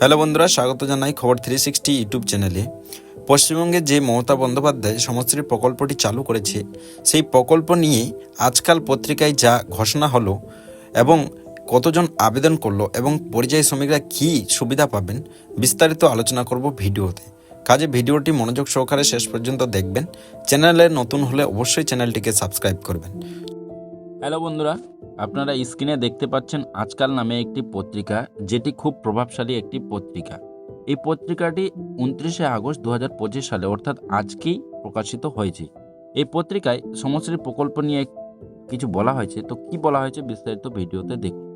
Hello বন্ধুরা, স্বাগত জানাই খবর থ্রি সিক্সটি ইউটিউব চ্যানেলে। পশ্চিমবঙ্গে যে মমতা বন্দ্যোপাধ্যায় সমষ্টির প্রকল্পটি চালু করেছে, সেই প্রকল্প নিয়ে আজকাল পত্রিকায় যা ঘোষণা হলো এবং কতজন আবেদন করল এবং পরিযায়ী শ্রমিকরা কী সুবিধা পাবেন, বিস্তারিত আলোচনা করব ভিডিওতে। কাজে ভিডিওটি মনোযোগ সহকারে শেষ পর্যন্ত দেখবেন। চ্যানেলে নতুন হলে অবশ্যই চ্যানেলটিকে সাবস্ক্রাইব করবেন। হ্যালো বন্ধুরা, আপনারা স্ক্রিনে দেখতে পাচ্ছেন আজকাল নামে একটি পত্রিকা, যেটি খুব প্রভাবশালী একটি পত্রিকা। এই পত্রিকাটি উনত্রিশে আগস্ট দু হাজার পঁচিশ সালে অর্থাৎ আজকেই প্রকাশিত হয়েছে। এই পত্রিকায় সমশ্রী প্রকল্প নিয়ে কিছু বলা হয়েছে। তো কি বলা হয়েছে বিস্তারিত ভিডিওতে দেখুন।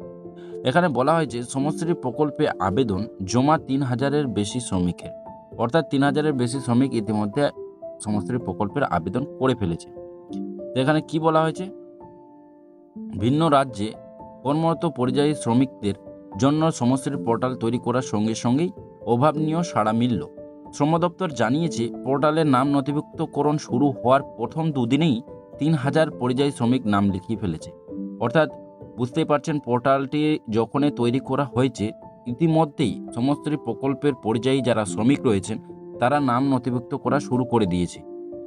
এখানে বলা হয়েছে সমশ্রী প্রকল্পে আবেদন জমা তিন হাজারের বেশি শ্রমিকের। অর্থাৎ তিন হাজারের বেশি শ্রমিক ইতিমধ্যে সমশ্রী প্রকল্পের আবেদন করে ফেলেছে। এখানে কি বলা হয়েছে? ভিন্ন রাজ্যে কর্মরত পরিযায়ী শ্রমিকদের জন্য সমষ্টির পোর্টাল তৈরি করার সঙ্গে সঙ্গেই অভাবনীয় সাড়া মিলল। শ্রম দপ্তর জানিয়েছে, পোর্টালের নাম নথিভুক্তকরণ শুরু হওয়ার প্রথম দুদিনেই তিন হাজার পরিযায়ী শ্রমিক নাম লিখিয়ে ফেলেছে। অর্থাৎ, বুঝতেই পারছেন, পোর্টালটি যখনই তৈরি করা হয়েছে, ইতিমধ্যেই সমস্ত প্রকল্পের পরিযায়ী যারা শ্রমিক রয়েছেন, তারা নাম নথিভুক্ত করা শুরু করে দিয়েছে।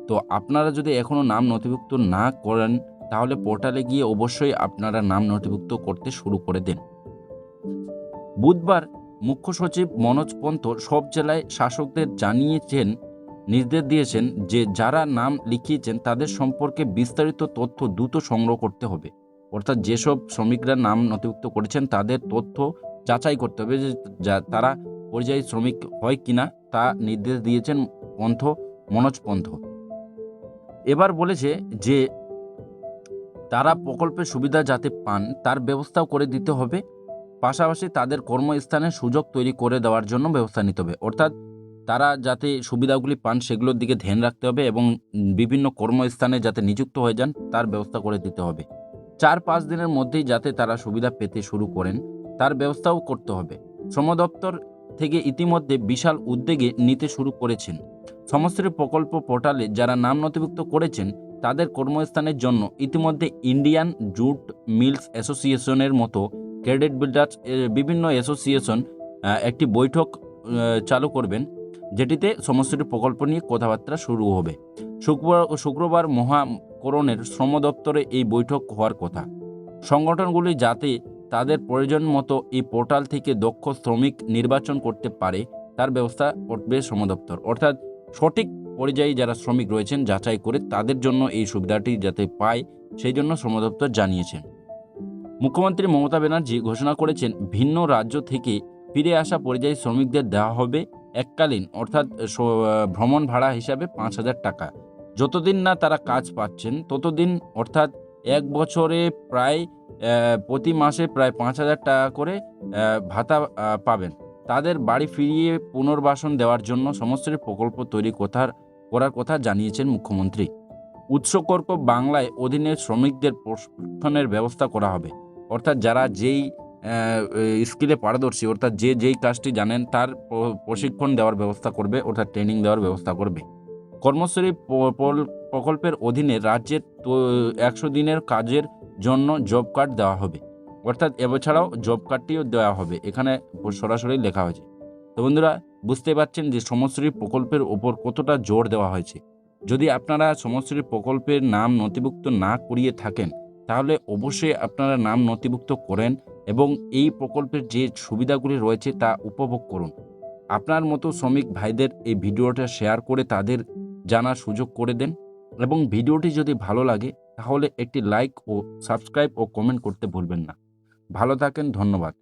তো আপনারা যদি এখনও নাম নথিভুক্ত না করেন তাহলে পোর্টালে গিয়ে অবশ্যই আপনারা নাম নথিভুক্ত করতে শুরু করে দেন। বুধবার মুখ্য সচিব মনোজ পন্ত সব জেলায় শাসকদের জানিয়েছেন, নির্দেশ দিয়েছেন যে যারা নাম লিখিয়েছেন তাদের সম্পর্কে বিস্তারিত তথ্য দ্রুত সংগ্রহ করতে হবে। অর্থাৎ যেসব শ্রমিকরা নাম নথিভুক্ত করেছেন তাদের তথ্য যাচাই করতে হবে যে তারা পরিযায়ী শ্রমিক হয় কিনা তা নির্দেশ দিয়েছেন পন্থ মনোজ পন্থ। এবার বলেছে যে তারা প্রকল্পের সুবিধা যাতে পান, তার ব্যবস্থাও করে দিতে হবে। পাশাপাশি তাদের কর্মস্থানে সুযোগ তৈরি করে দেওয়ার জন্য ব্যবস্থা নিতে হবে। অর্থাৎ তারা যাতে সুবিধাগুলি পান, সেগুলোর দিকে ধ্যান রাখতে হবে এবং বিভিন্ন কর্মস্থানে যাতে নিযুক্ত হয়ে যান, তার ব্যবস্থা করে দিতে হবে। চার পাঁচ দিনের মধ্যেই যাতে তারা সুবিধা পেতে শুরু করেন, তার ব্যবস্থাও করতে হবে। শ্রম দপ্তর থেকে ইতিমধ্যে বিশাল উদ্যোগে নিতে শুরু করেছেন। সমস্ত প্রকল্প পোর্টালে যারা নাম নথিভুক্ত করেছেন তাদের কর্মস্থানের জন্য ইতিমধ্যে ইন্ডিয়ান জুট মিলস অ্যাসোসিয়েশনের মতো ক্রেডিট বিল্ডার্স বিভিন্ন অ্যাসোসিয়েশন একটি বৈঠক চালু করবেন, যেটিতে সমষ্টির প্রকল্প নিয়ে কথাবার্তা শুরু হবে। শুক্রবার শুক্রবার মহাকরণের শ্রম দপ্তরে এই বৈঠক হওয়ার কথা। সংগঠনগুলি যাতে তাদের প্রয়োজন মতো এই পোর্টাল থেকে দক্ষ শ্রমিক নির্বাচন করতে পারে, তার ব্যবস্থা করবে শ্রম দপ্তর। অর্থাৎ সঠিক পরিযায়ী যারা শ্রমিক রয়েছেন যাচাই করে তাদের জন্য এই সুবিধাটি যাতে পায়, সেই জন্য শ্রম দপ্তর জানিয়েছেন মুখ্যমন্ত্রী মমতা ব্যানার্জি ঘোষণা করেছেন, ভিন্ন রাজ্য থেকে ফিরে আসা পরিযায়ী শ্রমিকদের দেওয়া হবে এককালীন, অর্থাৎ ভ্রমণ ভাড়া হিসাবে পাঁচ হাজার টাকা। যতদিন না তারা কাজ পাচ্ছেন, ততদিন, অর্থাৎ এক বছরে প্রায় প্রতি মাসে প্রায় পাঁচ হাজার টাকা করে ভাতা পাবেন। তাদের বাড়ি ফিরিয়ে পুনর্বাসন দেওয়ার জন্য সমস্ত প্রকল্প তৈরি কথার, করার কথা জানিয়েছেন মুখ্যমন্ত্রী। উৎসকর্ক বাংলায় অধীনে শ্রমিকদের প্রশিক্ষণের ব্যবস্থা করা হবে। অর্থাৎ যারা যেই স্কিলে পারদর্শী, অর্থাৎ যে যেই কাজটি জানেন, তার প্রশিক্ষণ দেওয়ার ব্যবস্থা করবে, অর্থাৎ ট্রেনিং দেওয়ার ব্যবস্থা করবে। কর্মশ্রী প্রকল্পের অধীনে রাজ্যের একশো দিনের কাজের জন্য জব কার্ড দেওয়া হবে। অর্থাৎ এবছাড়াও জব কার্ডটিও দেওয়া হবে। এখানে সরাসরি লেখা হয়েছে। তো বন্ধুরা, বুঝতে পারছেন যে সমশ্রী প্রকল্পের ওপর কতটা জোর দেওয়া হয়েছে। যদি আপনারা সমশ্রী প্রকল্পের নাম নথিভুক্ত না করিয়ে থাকেন, তাহলে অবশ্যই আপনারা নাম নথিভুক্ত করেন এবং এই প্রকল্পের যে সুবিধাগুলি রয়েছে তা উপভোগ করুন। আপনার মতো শ্রমিক ভাইদের এই ভিডিওটা শেয়ার করে তাদের জানার সুযোগ করে দেন এবং ভিডিওটি যদি ভালো লাগে, তাহলে একটি লাইক ও সাবস্ক্রাইব ও কমেন্ট করতে ভুলবেন না। ভালো থাকেন ধন্যবাদ।